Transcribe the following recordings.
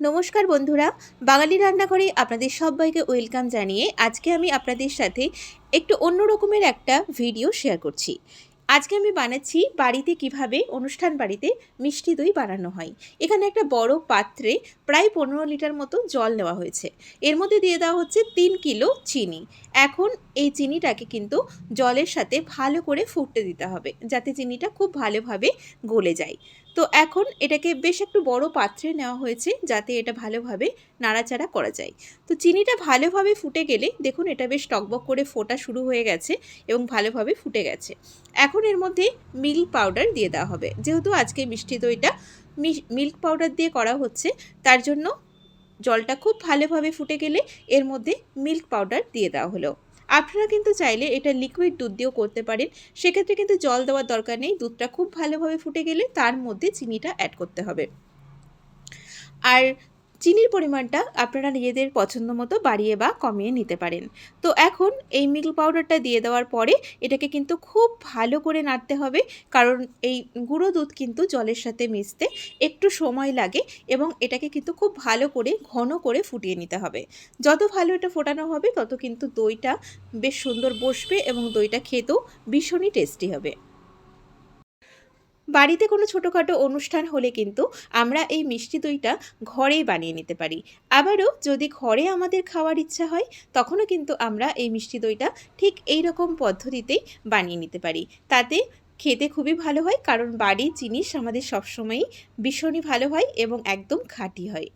নমস্কার বন্ধুরা, বাঙালি রান্নাঘরে আপনাদের সবাইকে ওয়েলকাম জানিয়ে আজকে আমি আপনাদের সাথে একটু অন্য রকমের একটা ভিডিও শেয়ার করছি। আজকে আমি বানাচ্ছি বাড়িতে কীভাবে, অনুষ্ঠান বাড়িতে মিষ্টি দই বানানো হয়। এখানে একটা বড় পাত্রে প্রায় পনেরো লিটার মতো জল নেওয়া হয়েছে। এর মধ্যে দিয়ে দেওয়া হচ্ছে তিন কিলো চিনি। এখন এই চিনিটাকে কিন্তু জলের সাথে ভালো করে ফুটতে দিতে হবে, যাতে চিনিটা খুব ভালোভাবে গলে যায়। তো এখন এটাকে বেশ একটু বড় পাত্রে নেওয়া হয়েছে যাতে এটা ভালোভাবে নাড়াচাড়া করা যায়। তো চিনিটা ভালোভাবে ফুটে গেলে দেখুন এটা বেশ টকবক করে ফোটা শুরু হয়ে গেছে এবং ভালোভাবে ফুটে গেছে। এখন এর মধ্যে মিল্ক পাউডার দিয়ে দেওয়া হবে। যেহেতু আজকে মিষ্টি দইটা মিল্ক পাউডার দিয়ে করা হচ্ছে, তার জন্য জলটা খুব ভালোভাবে ফুটে গেলে এর মধ্যে মিল্ক পাউডার দিয়ে দেওয়া হলো। আপনারা কিন্তু চাইলে এটা লিকুইড দুধ দিয়েও করতে পারেন। সেক্ষেত্রে কিন্তু জল দেওয়ার দরকার নেই, দুধটা খুব ভালোভাবে ফুটে গেলে তার মধ্যে চিনিটা অ্যাড করতে হবে। আর চিনির পরিমাণটা আপনারা নিজেদের পছন্দ মতো বাড়িয়ে বা কমিয়ে নিতে পারেন। তো এখন এই মিল্ক পাউডারটা দিয়ে দেওয়ার পরে এটাকে কিন্তু খুব ভালো করে নাড়তে হবে, কারণ এই গুঁড়ো দুধ কিন্তু জলের সাথে মিশতে একটু সময় লাগে এবং এটাকে কিন্তু খুব ভালো করে ঘন করে ফুটিয়ে নিতে হবে। যত ভালো এটা ফোটানো হবে, তত কিন্তু দইটা বেশ সুন্দর বসবে এবং দইটা খেতেও ভীষণই টেস্টি হবে। বাড়িতে কোনো ছোটোখাটো অনুষ্ঠান হলে কিন্তু আমরা এই মিষ্টি দইটা ঘরেই বানিয়ে নিতে পারি। আবারও যদি ঘরে আমাদের খাওয়ার ইচ্ছা হয়, তখনও কিন্তু আমরা এই মিষ্টি দইটা ঠিক এই রকম পদ্ধতিতেই বানিয়ে নিতে পারি। তাতে খেতে খুবই ভালো হয়, কারণ বাড়ির জিনিস আমাদের সবসময়ই ভীষণই ভালো হয় এবং একদম খাঁটি হয়।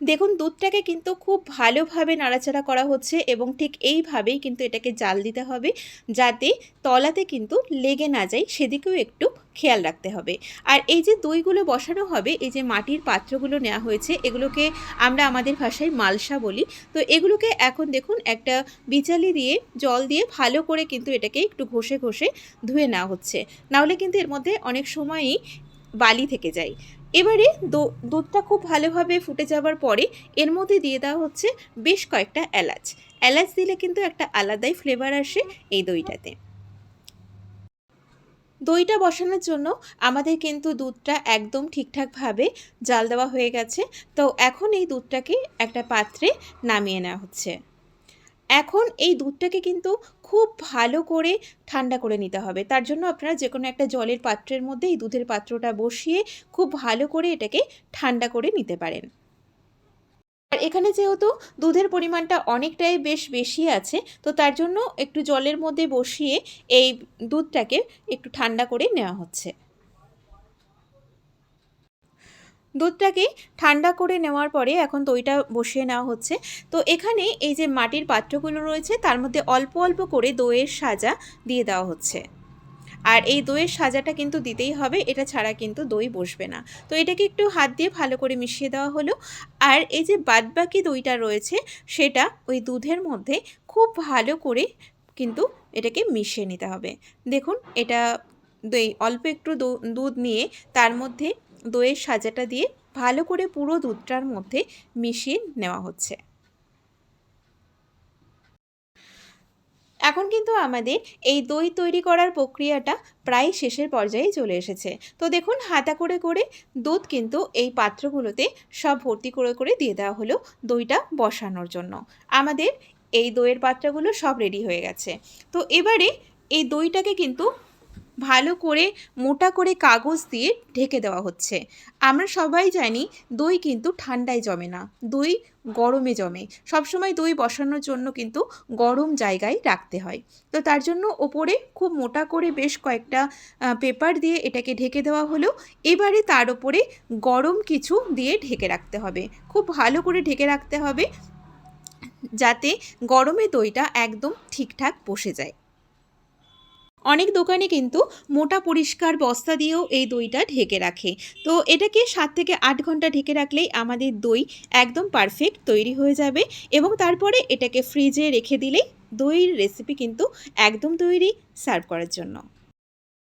দেখুন, দুধটাকে কিন্তু খুব ভালোভাবে নাড়াচাড়া করা হচ্ছে এবং ঠিক এইভাবেই কিন্তু এটাকে জাল দিতে হবে যাতে তলাতে কিন্তু লেগে না যায়, সেদিকেও একটু খেয়াল রাখতে হবে। আর এই যে দইগুলো বসানো হবে, এই যে মাটির পাত্রগুলো নেওয়া হয়েছে, এগুলোকে আমরা আমাদের ভাষায় মালসা বলি। তো এগুলোকে এখন দেখুন, একটা বিচালি দিয়ে, জল দিয়ে ভালো করে কিন্তু এটাকে একটু ঘষে ঘষে ধুয়ে নেওয়া হচ্ছে। নাহলে কিন্তু এর মধ্যে অনেক সময়ই বালি থেকে যায়। এবারে দুধটা খুব ভালোভাবে ফুটে যাওয়ার পরে এর মধ্যে দিয়ে দেওয়া হচ্ছে বেশ কয়েকটা এলাচ। এলাচ দিলে কিন্তু একটা আলাদাই ফ্লেভার আসে এই দইটাতে। দইটা বসানোর জন্য আমাদের কিন্তু দুধটা একদম ঠিকঠাকভাবে জাল দেওয়া হয়ে গেছে। তো এখন এই দুধটাকে একটা পাত্রে নামিয়ে নেওয়া হচ্ছে। এখন এই দুধটাকে কিন্তু খুব ভালো করে ঠান্ডা করে নিতে হবে। তার জন্য আপনারা যে কোনো একটা জলের পাত্রের মধ্যে এই দুধের পাত্রটা বসিয়ে খুব ভালো করে এটাকে ঠান্ডা করে নিতে পারেন। আর এখানে যেহেতু দুধের পরিমাণটা অনেকটাই বেশ বেশি আছে, তো তার জন্য একটু জলের মধ্যে বসিয়ে এই দুধটাকে একটু ঠান্ডা করে নেওয়া হচ্ছে। দুধটাকে ঠান্ডা করে নেওয়ার পরে এখন দইটা বসিয়ে নেওয়া হচ্ছে। তো এখানে এই যে মাটির পাত্রগুলো রয়েছে, তার মধ্যে অল্প অল্প করে দইয়ের সাজা দিয়ে দেওয়া হচ্ছে। আর এই দইয়ের সাজাটা কিন্তু দিতেই হবে, এটা ছাড়া কিন্তু দই বসবে না। তো এটাকে একটু হাত দিয়ে ভালো করে মিশিয়ে দেওয়া হলো। আর এই যে বাদবাকি দইটা রয়েছে, সেটা ওই দুধের মধ্যে খুব ভালো করে কিন্তু এটাকে মিশিয়ে নিতে হবে। দেখুন, এটা দই অল্প একটু দুধ নিয়ে তার মধ্যে দইয়ের সাজাটা দিয়ে ভালো করে পুরো দুধটার মধ্যে মিশিয়ে নেওয়া হচ্ছে। এখন কিন্তু আমাদের এই দই তৈরি করার প্রক্রিয়াটা প্রায় শেষের পর্যায়ে চলে এসেছে। তো দেখুন, হাতা করে করে দুধ কিন্তু এই পাত্রগুলোতে সব ভর্তি করে করে দিয়ে দেওয়া হলো দইটা বসানোর জন্য। আমাদের এই দইয়ের পাত্রগুলো সব রেডি হয়ে গেছে। তো এবারে এই দইটাকে কিন্তু ভালো করে মোটা করে কাগজ দিয়ে ঢেকে দেওয়া হচ্ছে। আমরা সবাই জানি দই কিন্তু ঠান্ডায় জমে না, দই গরমে জমে। সবসময় দই বসানোর জন্য কিন্তু গরম জায়গায় রাখতে হয়। তো তার জন্য ওপরে খুব মোটা করে বেশ কয়েকটা পেপার দিয়ে এটাকে ঢেকে দেওয়া হলো। এবারে তার ওপরে গরম কিছু দিয়ে ঢেকে রাখতে হবে। খুব ভালো করে ঢেকে রাখতে হবে যাতে গরমে দইটা একদম ঠিকঠাক বসে যায়। অনেক দোকানে কিন্তু মোটা পরিষ্কার বস্তা দিয়েও এই দইটা ঢেকে রাখে। তো এটাকে সাত থেকে আট ঘণ্টা ঢেকে রাখলেই আমাদের দই একদম পারফেক্ট তৈরি হয়ে যাবে এবং তারপরে এটাকে ফ্রিজে রেখে দিলেই দইয়ের রেসিপি কিন্তু একদম তৈরি সার্ভ করার জন্য।